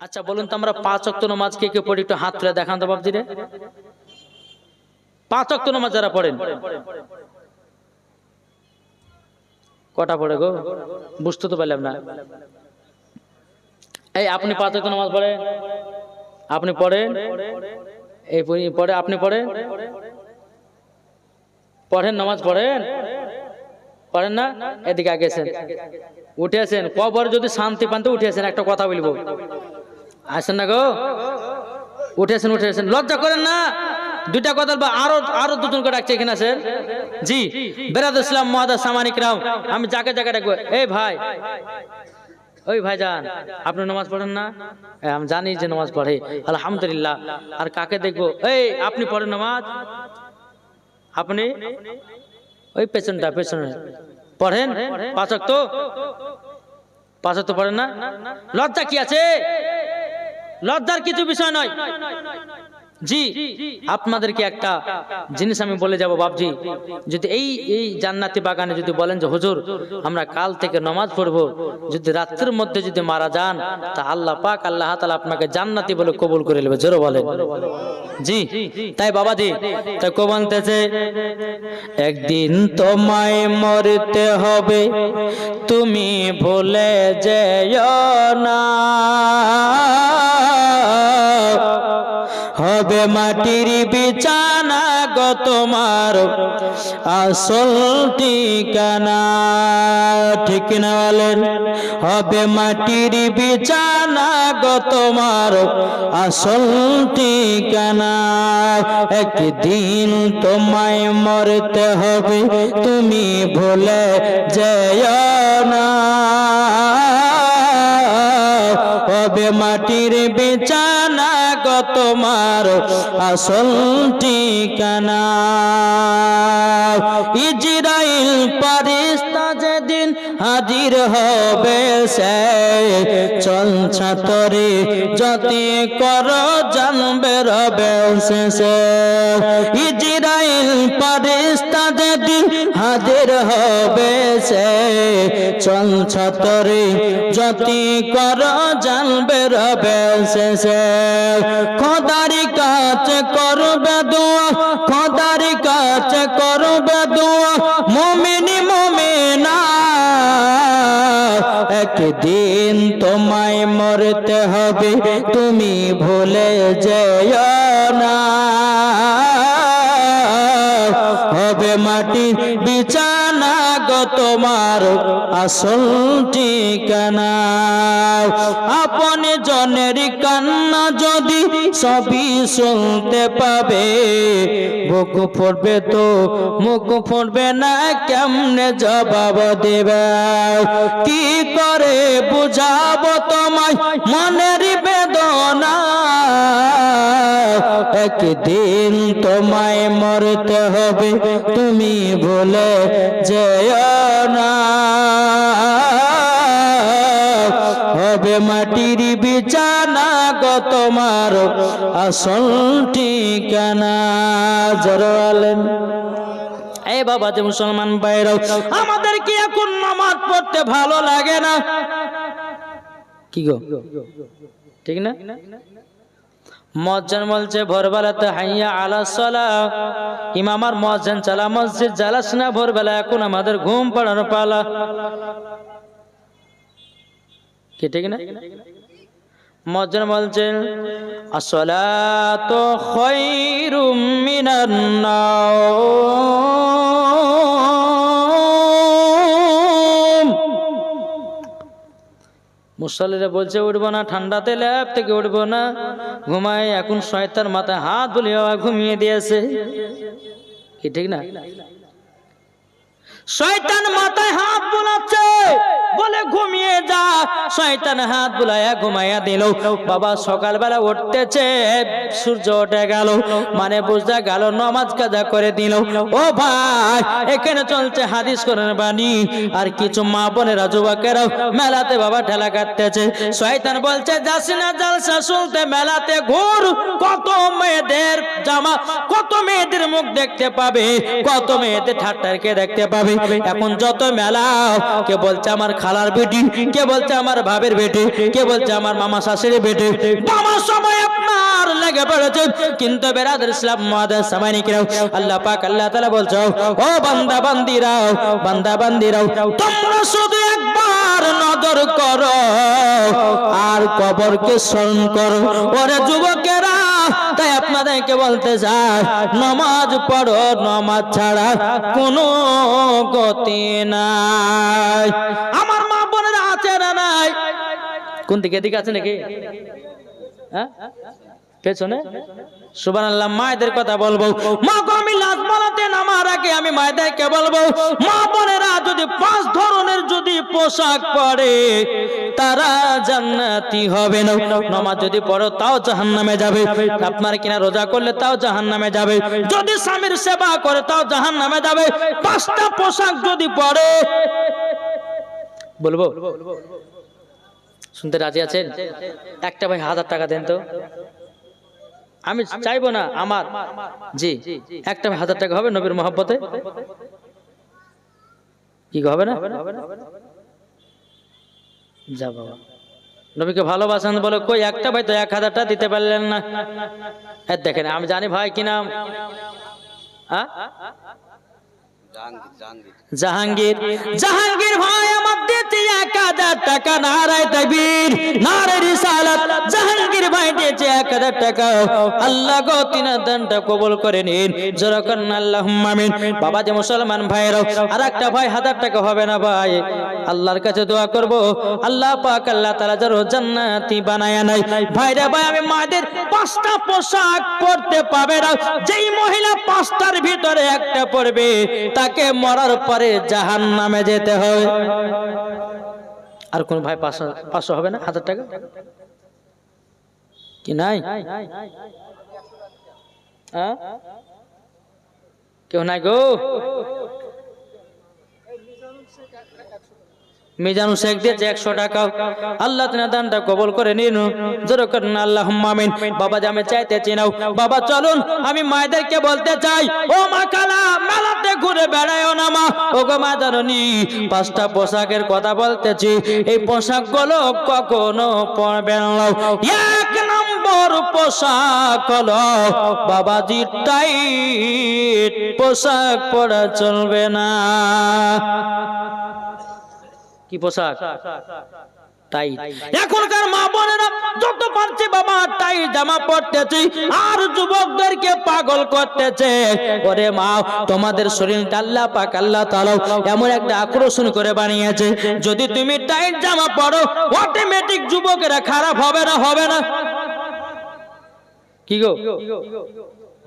আচ্ছা বলুন তো আমরা পাঁচ অক্ত নামাজ কে কে পড়ি একটু হাত তুলে দেখান তো বাবজি রে পাঁচ অক্ত নামাজ যারা পড়েন। কটা পড়ে গো? বুঝতে তো পারলাম না। এই, আপনি পাঁচ অক্ত নামাজ পড়েন। আপনি পড়েন। এই, পড়ি- আপনি পড়েন। পড়েন, নামাজ পড়েন। পড়েন না? এদিকে আগেছেন এসেন উঠে আসেন। কবর যদি শান্তি পান তো উঠে আসেন, একটা কথা বলব। আসেন না গো। উঠে আসেন উঠে আসেন লজ্জা করেন না। দুইটা কথা বলব। আরও আরও দুজন করে ডাকছে এখানে আছেন জি বেরাদ ইসলাম মহাদা সামানিক রাম আমি যাকে যাকে ডাকবো। এই ভাই, ওই ভাই যান আপনি নামাজ পড়েন না? আমি জানি যে নামাজ পড়ে। আলহামদুলিল্লাহ। আর কাকে দেখব? এই, আপনি পড়েন নামাজ? আপনি? ওই পেছনটা পেছনে পড়েন? পাচক তো পাচক তো পড়েন না? লজ্জা কি আছে? লজ্জার কিছু বিষয় নয়। জি, আপনাদেরকে একটা জিনিস আমি বলে যাব বাবজি যদি এই এই জান্নাতি বাগানে যদি বলেন যে, হুজুর, আমরা কাল থেকে নমাজ পড়ব। যদি রাত্রের মধ্যে যদি মারা যান, তা আল্লাহ পাক আল্লাহ তাআলা আপনাকে জান্নাতি বলে কবুল করে নেবে। জোরে বলেন। জি, তাই বাবাজি, তাই কো বলতেছে একদিন তোমায় মরতে হবে, তুমি ভুলে যেও না। হবে মাটির বিছানা গো তোমার। আসল ঠিকানা ঠিক না বলেন? হবে মাটির বিছানা গো তোমার। আসল ঠিকানা একদিন তোমায় মরতে হবে, তুমি ভুলে যেও না। হবে মাটির বিছানা তোমার আসল ঠিকানা। ইজরাইল পারিস্তা যেদিন হাজির হবে, সে চল ছাতরে যতি কর জানবে রবে শেষে। ইজরাইল পারিস্তা যেদিন হাজির হবে সে, চল ছাতরে যতি কর, জানবে রবে শেষে খোদারি কাছে করবে দোয়া, খোদারি কাছে করবে দোয়া, মুমিনি মুমিনা। একদিন তোমায় মরতে হবে, তুমি ভুলে যেও। তোমার আসল ঠিকানা আপন জনের কান্না যদি সবই শুনতে পাবে, বুক পড়বে তো মুখ ফুটবে না, কেমনে জবাব দেবে? কি করে বুঝাবো তোমায় মনের বেদনা? একদিন তোমায় মরতে হবে, তুমি বলে যেও। তোমার আসল ঠিকানা জরালেন এই বাবা যে মুসলমান বাইরাও আমাদের কি এখন নামাজ পড়তে ভালো লাগে না। কি গো? ঠিক না? মজ্জান বলছে ভোরবেলাতে হাইয়া আলা সলা। ইমামার মজ্জান চালা, মসজিদ জ্বালাস না, ভোরবেলা এখন আমাদের ঘুম পাড়ানো পালা। কি ঠিক না? মজ্জান বলছেন আসলাতু খায়রুম মিনান বলছে, উঠবো না, ঠান্ডাতে ল্যাব থেকে উঠবো না। ঘুমায় এখন শয়তার মাথায় হাত বুলিয়ে ঘুমিয়ে দিয়েছে। কি, ঠিক না? শয়তান মাথায় হাত বুলাচ্ছে। বলে ঘুমিয়ে যা। শয়তান হাত বুলাইয়া ঘুমাইয়া দিল। বাবা সকালবেলা উঠতেছে, সূর্য উঠে গেল। মানে বুঝতে গেল নমাজ কাজা করে দিল। ও ভাই, এখানে চলছে হাদিস করেন বাণী। আর কিছু মা বোনেরা, যুবকেরাও মেলাতে বাবা ঠেলা কাটতেছে। শয়তান বলছে, যাসি না জালসা শুনতে মেলাতে ঘুর। কত মেয়েদের জামা, কত মেয়েদের মুখ দেখতে পাবে, কত মেয়েদের ঠাট্টারকে দেখতে পাবে। এখন যত মেলা কে বলছে আমার খালার বেটি, কে বলছে আমার ভাবের বেটি, কে বলছে আমার মামা শাশুড়ি বেটি আমার সময় আপনার লেগে পড়েছে। কিন্তু বেরাদের ইসলাম মাদের সামানিকরাও, আল্লাহ পাক, আল্লাহ তাআলা বলছো, ও বান্দা, বান্দিরাও বান্দা, বান্দিরাও, তোমরা শুধু একবার নজর করো, আর কবরকে স্মরণ করো। ওরে যুবকেরা তাই আপনাদেরকে বলতে চাই, নমাজ পড়ো, নমাজ ছাড়া কোনো গতি নাই। আমার মা বোনেরা আছে না নাই? কোন দিকে? দিকে আছে নাকি? হ্যাঁ? পেছনে? সুবান আল্লাহ মায়েদের কথা বলব। মা গো আমি লাজ বলাতে নামার আগে আমি মায়েদেরকে বলব মা বোনেরা যদি পাঁচ ধরনের যদি পোশাক পরে তারা জান্নাতি হবে না। নামাজ যদি পড়ো তাও জাহান্নামে যাবে। আপনার কিনা রোজা করলে তাও জাহান্নামে যাবে। যদি স্বামীর সেবা করে তাও জাহান্নামে যাবে। পাঁচটা পোশাক যদি পরে বলব? শুনতে রাজি আছেন? একটা ভাই হাজার টাকা দেন তো। আমি চাইব না আমার। জি। একটা হাজার টাকা হবে নবীর মহাব্বতে। কি হবে না? যা বাবা। নবীকে ভালোবাসেন বলে কই একটা ভাই তো এক হাজারটা দিতে পারলেন না। হ্যাঁ দেখেন আমি জানি ভাই কি নাম। জাহাঙ্গীর। জাহাঙ্গীর ভাই আমার দিতে এক হাজার টাকা নারায় তকবীর নারে রিসালাত। হাজার টাকা। আল্লাহ গো, তিন দানটা কবুল করে নিন। আল্লাহুম্মা আমিন। বাবা যে মুসলমান আর একটা ভাই হাজার টাকা হবে না ভাই? আল্লাহর কাছে দোয়া করব। আল্লাহ পাক, আল্লাহ জান্নাতি নাই ভাইরা ভাই, আমি পাঁচটা পোশাক পরতে পাবে না। যেই মহিলা পাঁচটার ভিতরে একটা পরবে, তাকে মরার পরে জাহান নামে যেতে হবে আর কোন ভাই পাঁচশো পাঁচশো হবে না? হাজার টাকা? কি নাই? কেউ নাই গো? মিজানু শেখ একশো টাকা। আল্লাহ দানটা কবল করে নিন। আল্লাহ বাবা যে আমি চাইতেছি নাও বাবা, চলুন, আমি মায়েদেরকে বলতে চাই। ও মা কালা ঘুরে ও গো মা। পাঁচটা পোশাকের কথা বলতেছি। এই পোশাকগুলো কখনো পড়বে না নম্বর পোশাক হলো। বাবাজি টাইট পোশাক পরা চলবে না। কি পোশাক? এখনকার মা বোনেরা যত পারছে বাবা টাই জামা আর যুবকদেরকে পাগল করতেছে। ওরে মা, তোমাদের শরীরটা আল্লাহ পাক, আল্লাহ এমন একটা আকর্ষণ করে বানিয়েছে। যদি তুমি টাইট জামা পরো অটোমেটিক যুবকেরা খারাপ হবে না হবে না। কি গো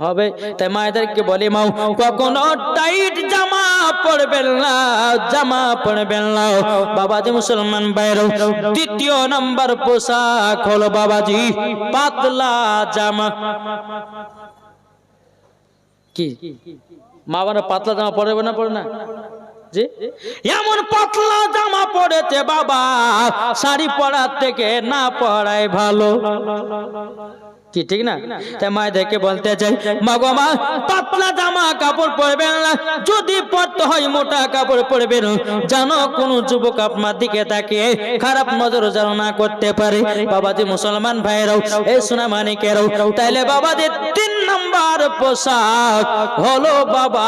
হবে। তাই মায়েদেরকে বলে, মাও, কখনো টাইট জামা পরবেন না, জামা পরবেন না। বাবাজি মুসলমান বাইরে তৃতীয় নাম্বার পোশাক হলো বাবাজি পাতলা জামা। কি? মা বাবা পাতলা জামা পরবে না পরে না? জি? এমন পাতলা জামা পড়েছে বাবা, শাড়ি পরার থেকে না পরাই ভালো। কি, ঠিক না? তাই মায়েদেরকে বলতে চাই, মা গো মা, পাতলা জামা কাপড় পরবেন না, যদি পরতে হয় মোটা কাপড় পরবেন জানো কোন যুবক আপনার দিকে তাকিয়ে খারাপ নজর যেন না করতে পারে। বাবাজি মুসলমান ভাইরাও এই সোনা মানিকেরাও, তাইলে বাবাজি তিন নাম্বার পোশাক হলো বাবা,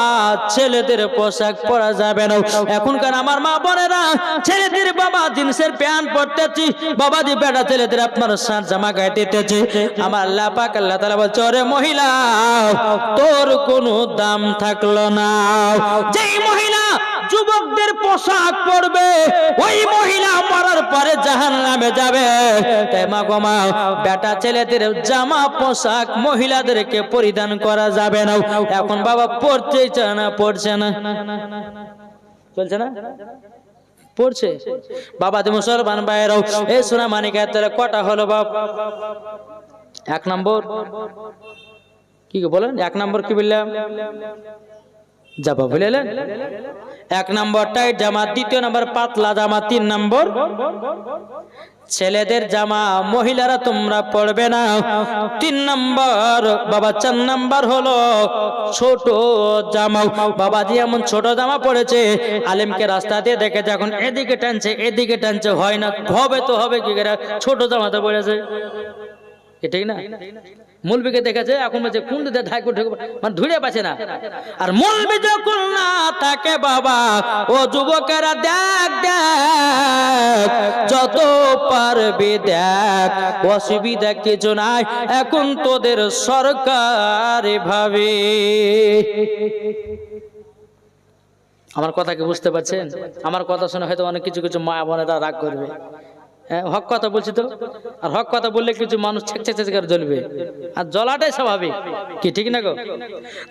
ছেলেদের পোশাক পরা যাবে না। এখনকার আমার মা বোনেরা, ছেলেদের বাবা জিন্সের প্যান্ট পরতেছি, বাবাজি বেটা ছেলেদের আপনার সাত জামা গায়ে দিতেছে। আমার আল্লাহ পাক, আল্লাহ তাআলা বলছে, ওরে মহিলা, তোর কোনো দাম থাকল না। যেই মহিলা যুবকদের পোশাক পরবে, ওই মহিলা মরার পরে জাহান নামে যাবে। তাই মা বেটা ছেলেদের জামা পোশাক মহিলাদেরকে পরিধান করা যাবে না। এখন বাবা পড়তেই চায় না পড়ছে না। চলছে না? পড়ছে? বাবা তুমি মুসলমান ভাইয়েরাও, এই সোনা মানিকের তাহলে কটা হলো বাপ? এক নম্বর? কি বলেন? এক নম্বর কি বললাম? যাবা বুঝলেন এক নম্বর টাইট জামা দ্বিতীয় নম্বর পাতলা জামা তিন নম্বর ছেলেদের জামা, মহিলারা তোমরা পড়বে না। তিন নম্বর, বাবা চার নম্বর হলো ছোট জামা। বাবাজি এমন ছোট জামা পড়েছে, আলিমকে রাস্তা দিয়ে দেখে যখন এদিকে টানছে এদিকে টানছে, হয় না, হবে তো হবে কি করে? ছোট জামাতে পড়েছে। এ ঠিক না? মুলবিকে দেখেছে, এখন বলছে, কোন দিকে ঢাকু ঢুকু মানে ধুড়ে পাচ্ছে না। আর মুলবি যখন না থাকে, বাবা, ও যুবকেরা দেখ দেখ, যত পারবি দেখ, অসুবিধা কিছু নাই, এখন তোদের সরকার ভাবে। আমার কথা কি বুঝতে পারছেন? আমার কথা শুনে হয়তো অনেক কিছু কিছু মা বোনেরা রাগ করবে। হক কথা বলছি তো? আর হক কথা বললে কিছু মানুষ ছেক ছেক করে জ্বলবে। আর জ্বলাটাই স্বাভাবিক। কি ঠিক না গো?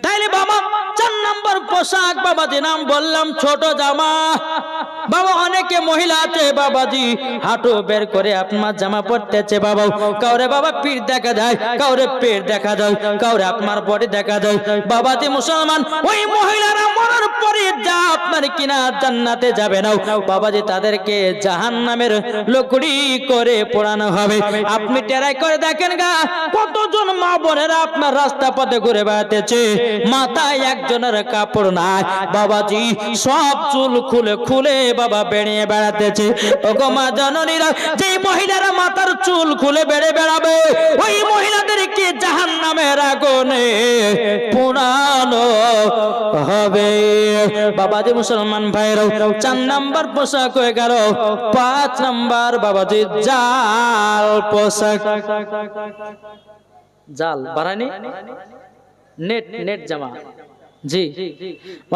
তাইলে বাবা, চার নম্বর পোশাক বাবা বাবাজি নাম বললাম ছোট জামা। বাবা, অনেকে মহিলা আছে, বাবাজি, হাঁটু বের করে আপনার জামা পরতেছে বাবা কাউরে বাবা পিঠ দেখা যায়, কাউরে পেট দেখা যায়, কাউরে আপনার বডি দেখা যায়। বাবাজি মুসলমান, ওই মহিলারা মরার পরে যা আপনার কিনা জান্নাতে যাবে না বাবাজি তাদেরকে জাহান নামের লকড়ি করে পোড়ানো হবে। আপনি টেরাই করে দেখেন গা, কতজন মা বোনেরা আপনার রাস্তা পথে ঘুরে বেড়াতেছে। মাথায় একজনের কাপড় নাই। বাবাজি সব চুল খুলে খুলে বাবা বেরিয়ে বেড়াতেছে। ওগো মা জননীরা যে মহিলারা মাথার চুল খুলে বেড়ে বেড়াবে, ওই মহিলাদেরকে জাহান নামের আগুনে পোড়ানো হবে? বাবাজি মুসলমান ভাইরাও চার নাম্বার পোশাক হয়ে গেল, পাঁচ নাম্বার বাবাজি জাল পোশাক। জাল, বাড়ানি? নেট নেট জামা। জি।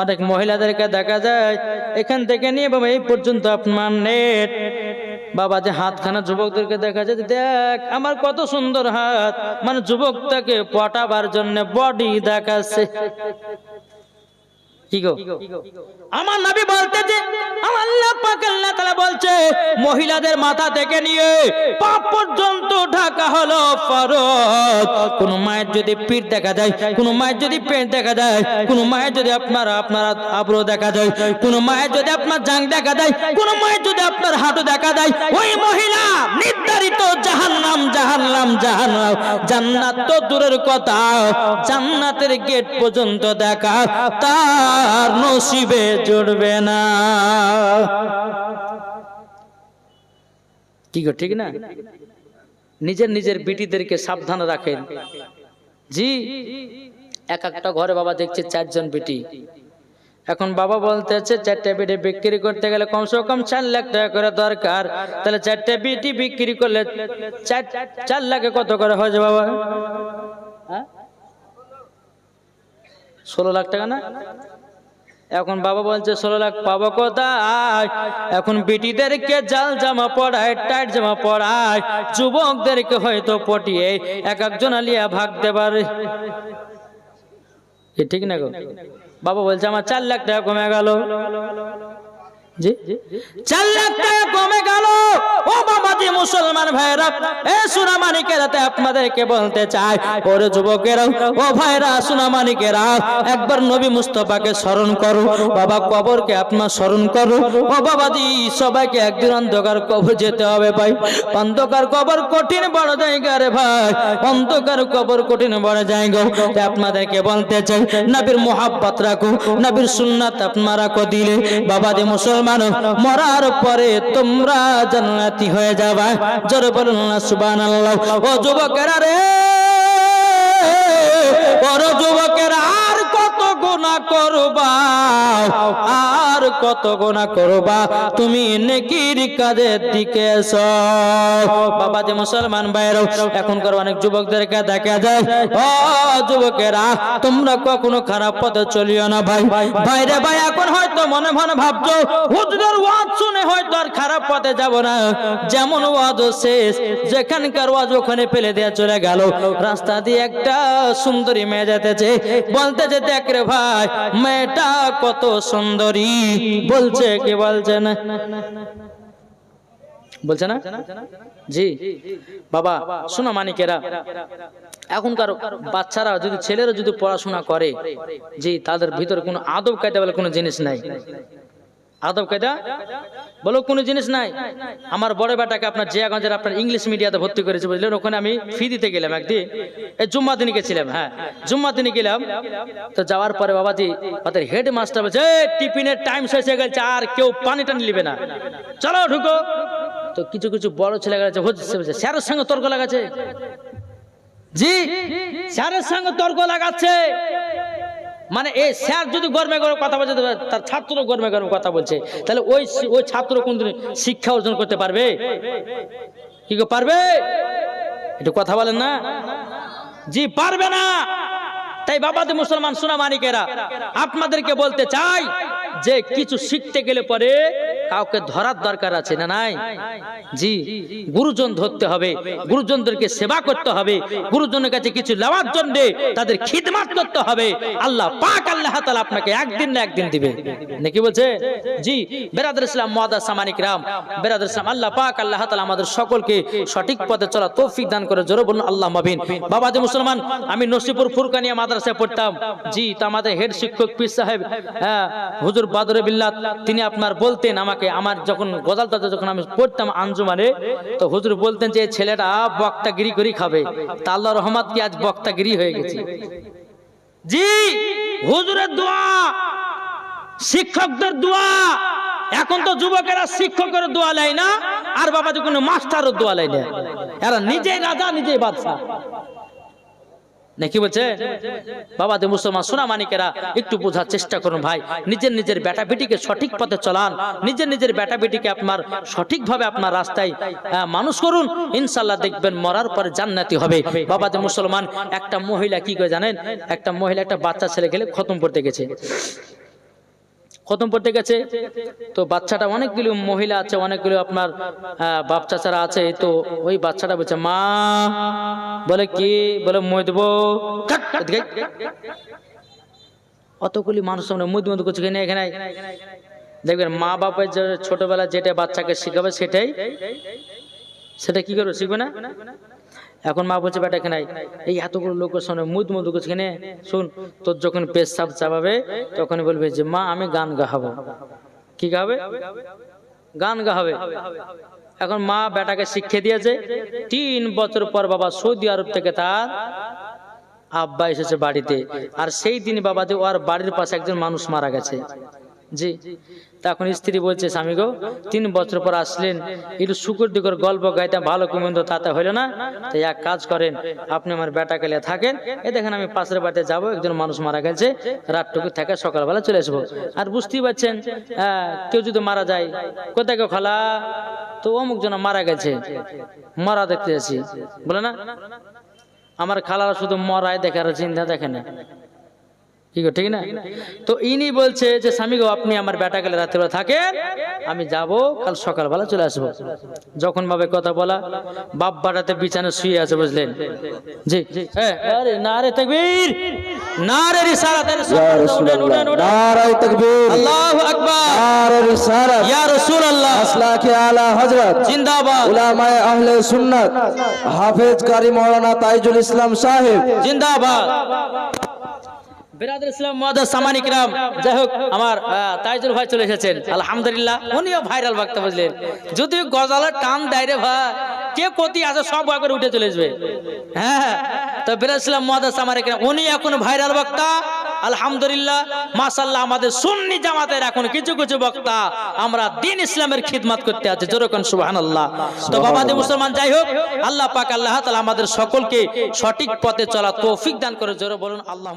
অনেক মহিলাদেরকে দেখা যায়, এখান থেকে নিয়ে বাবা, এই পর্যন্ত আপনার নেট। বাবা, যে হাতখানা যুবকদেরকে দেখা যায়, দেখ, আমার কত সুন্দর হাত। মানে যুবকটাকে পটাবার জন্য বডি দেখাচ্ছে। আমার নবী বলতে যে মহিলাদের মাথা থেকে নিয়ে পা পর্যন্ত ঢাকা হলো ফরজ। কোন মায়ের যদি পিঠ দেখা যায়, কোন মায়ের যদি পেট দেখা যায়, কোন মায়ের যদি আপনার আপনার আব্রো দেখা যায়, কোন মায়ের যদি আপনার জাং দেখা যায়, কোন মায়ের যদি আপনার হাঁটু দেখা যায়, ওই মহিলা নির্ধারিত, জাহান্নাম জাহান্নাম জাহান্নাম। জান্নাত তো দূরের কথা, জান্নাতের গেট পর্যন্ত দেখা, তার নসিবে জুড়বে না। কি গো, ঠিক না? নিজের নিজের বিটিদেরকে সাবধান রাখেন। জি, এক একটা ঘরে বাবা দেখছে চারজন বিটি। এখন বাবা বলতেছে চারটে বিটি বিক্রি করতে গেলে কমসে কম চার লাখ টাকা করে দরকার। তাহলে চারটে বিটি বিক্রি করলে চার লাখে কত করে হয় যে বাবা? হ্যাঁ? ষোলো লাখ টাকা না? এখন বাবা বলছে, ষোলো লাখ পাবো কোথায়? এখন বিটিদেরকে জাল জামা পড়ায়, টাইট জামা পড়ায়, যুবকদেরকে হয়তো পটিয়ে এক একজন আলিয়া ভাগতে পারে এ ঠিক না গো? বাবা বলছে আমার চার লাখ টাকা কমে গেল। স্মরণ করো। বাবা আপনার স্মরণ করো। ও সবাইকে একদিন অন্ধকার কবর যেতে হবে ভাই। অন্ধকার কবর কঠিন বড় জায়গা রে ভাই। অন্ধকার কবর কঠিন বড় জায়গা। আপনাদেরকে বলতে চাই, নবীর মোহাব্বত রাখো, নবীর সুন্নাত আপনারা রাখো দিলে বাবাজি মুসলমান মরার পরে তোমরা জান্নাতি হয়ে যাবা। জোর বলুন না, সুবহানাল্লাহ। ও যুবকেরা রে, ও যুবকেরা। গুণা করবা? আর কত গুণা করবা? তুমি নেকির কাজের দিকে বাবা যে মুসলমান ভাইরাও এখনকার অনেক যুবকদেরকে দেখা যায়। ও যুবকেরা তোমরা কখনো খারাপ পথে চলিও না ভাই। ভাইরে ভাই। এখন হয়তো মনে মনে ভাবছ হুজুরের ওয়াজ শুনে হয়তো আর খারাপ পথে যাব না। যেমন ওয়াজ শেষ যেখানকার ওয়াজ ওখানে ফেলে দেয়া চলে গেল। রাস্তা দিয়ে একটা সুন্দরী মেয়ে যেতেছে। বলতেছে দেখ রে ভাই মেয়েটা কত সুন্দরী, বলছে কি বলছে না? বলছে না? জি। বাবা, শোনো মানিকেরা, এখনকার বাচ্চারা যদি ছেলেরা যদি পড়াশোনা করে, জি, তাদের ভিতরে কোনো আদব কায়দা বলে কোনো জিনিস নাই। আদব কায়দা? বলো, কোনো জিনিস নাই। আমার বড় বেটাকে আপনার জিয়াগঞ্জের আপনার ইংলিশ মিডিয়াতে ভর্তি করেছে বুঝলেন? ওখানে আমি ফি দিতে গেলাম একদিন। এই জুম্মা দিনে গেছিলাম হ্যাঁ। জুম্মা দিনে গেলাম। তো যাওয়ার পরে বাবাজি, ওদের হেড মাস্টার বলছে টিফিনের টাইম শেষ হয়ে গেছে, আর কেউ পানি টানি নিবে না। চলো, ঢুকো। তো কিছু কিছু বড় ছেলে গেছে হচ্ছে স্যারের সঙ্গে তর্ক লাগাচ্ছে? জি, স্যারের সঙ্গে তর্ক লাগাচ্ছে। মানে এই স্যার যদি গরমে গরমে কথা বলছে তার ছাত্র গরমে গরমে কথা বলছে। তাহলে ওই ওই ছাত্র কোনদিন শিক্ষা অর্জন করতে পারবে? কি পারবে? একটু কথা বলেন না। জি, পারবে না। তাই বাবাদের মুসলমান সোনা মানিকেরা আপনাদেরকে বলতে চাই যে কিছু শিখতে গেলে পরে কাউকে ধরার দরকার আছে না নাই? জি, গুরুজন ধরতে হবে, গুরুজনদেরকে সেবা করতে হবে, গুরুজনের কাছে কিছু নেওয়ার জন্য তাদের খিদমাত করতে হবে। আল্লাহ পাক আল্লাহ তাআলা আপনাকে একদিন না একদিন দিবে। নাকি বলছে? জি বেরাদুল ইসলাম মুআদ্দাস সামানিক রাম। বেরাদুল ইসলাম, আল্লাহ পাক আল্লাহ তাআলা আমাদের সকলকে সঠিক পথে চলা তৌফিক দান করে, জোরে বলুন, আল্লাহ মাবিন বাবা যে মুসলমান, আমি নসিপুর ফুরকানিয়া মাদ্রাসায় পড়তাম। জি, তা আমাদের হেড শিক্ষক পীর সাহেব হ্যাঁ হুজুর বাদরে বিল্লাত তিনি আপনার বলতেন আমাকে, আমার যখন গজালটাতে যখন আমি পড়তাম আঞ্জুমানে, তো হুজুর বলতেন যে ছেলেটা বক্তাগিরি করে খাবে। তা আল্লাহ রহমত কি আজ বক্তাগিরি হয়ে গেছে? জি, হুজুরের দোয়া, শিক্ষকদের দোয়া, এখন তো যুবকেরা শিক্ষকের দোয়া নেয় না, আর বাবা যে কোনো মাস্টারের দোয়া নেয় না। এরা নিজেই রাজা, নিজেই বাদশাহ। নাকি বলছে? বাবা দে মুসলমান সোনা মানিকেরা একটু বোঝার চেষ্টা করুন ভাই। নিজের নিজের বেটা বেটিকে সঠিক পথে চলান। নিজের নিজের বেটা বেটিকে আপনার সঠিকভাবে আপনার রাস্তায় মানুষ করুন। ইনশাল্লাহ দেখবেন মরার পরে জান্নাতি হবে। বাবা দে মুসলমান, একটা মহিলা কি করে জানেন? একটা মহিলা একটা বাচ্চা ছেলে গেলে খতম করতে গেছে। খতম পড়তে গেছে। তো বাচ্চাটা অনেকগুলো মহিলা আছে, অনেকগুলো আপনার বাপ চাচারা আছে। তো ওই বাচ্চাটা বলছে, মা, বলে কি? বলে মই দেবো। অতগুলি মানুষ সামনে মুদ মুদ করছে, এখানে এখানে দেখবেন, মা বাপের ছোটবেলা যেটা বাচ্চাকে শিখাবে সেটাই, সেটা কি করবে, শিখবে না? এখন মা বলছে, বেটা, এখানে এই এতগুলো লোকের সামনে মুদ মুদ করছে, এখানে শুন, তোর যখন পেশাব চাপাবে তখন বলবে যে, মা, আমি গান গাহাবো। কি গাবে? গান গাহাবে। এখন মা বেটাকে শিক্ষা দিয়েছে, তিন বছর পর বাবা সৌদি আরব থেকে তার আব্বা এসেছে বাড়িতে। আর সেই দিন বাবা যে ওর বাড়ির পাশে একজন মানুষ মারা গেছে। জি। তখন স্ত্রী বলছে, স্বামী গো, তিন বছর পর আসলেন, একটু শুকুর দিকর গল্প গাইতে ভালো কুমন্দ তাতে হইল না। তাই এক কাজ করেন, আপনি আমার বেটা কেলে থাকেন এ দেখেন আমি পাশের বাড়িতে যাব, একজন মানুষ মারা গেছে, রাতটুকু থেকে সকালবেলা চলে আসব। আর বুঝতেই পারছেন কেউ যদি মারা যায়, কোথায় কেউ খালা? তো অমুক জন মারা গেছে, মরা দেখতে যাচ্ছি, বলে না? আমার খালারা শুধু মরায় দেখার চিন্তা দেখে না। কি ঠিক না? তো ইনি বলছে যে স্বামী গো আপনি আমার বেটা গেলে রাত্রিবেলা থাকেন আমি যাব কাল সকালবেলা চলে আসব। যখন ভাবে কথা বলা বাপ বাটাতে বিছানে শুয়ে আছে বুঝলেন? জি। আরে না রে তাকবীর না রে রিসালাত ইয়া উঠেন, উঠেন, রাসূলুল্লাহ উঠেন। নারায়ে তাকবীর আল্লাহু আকবার। নারে রিসালাত ইয়া রাসূলুল্লাহ। আসলাকে আলা হযরত জিন্দাবাদ। উলামায়ে আহলে সুন্নাত হাফেজ কারি মাওলানা তাইজুল ইসলাম সাহেব। জিন্দাবাদ। যাই হোক, আমার ভাই চলে এসেছেন। আলহামদুলিল্লাহ, উনিও ভাইরাল বুঝলেন গজালের টান কে উঠে চলে আসবে। হ্যাঁ উনি এখন ভাইরাল বক্তা। মাশাআল্লাহ, আমাদের সুন্নি জামাতের এখন কিছু কিছু বক্তা আমরা দিন ইসলামের খিদমাত করতে আছি। যেরকম সুবহানাল্লাহ। তো বাবাদের মুসলমান, যাই হোক, আল্লাহ পাক, আল্লাহ তাআলা আমাদের সকলকে সঠিক পথে চলা তৌফিক দান করে, জোরে বলুন, আল্লাহ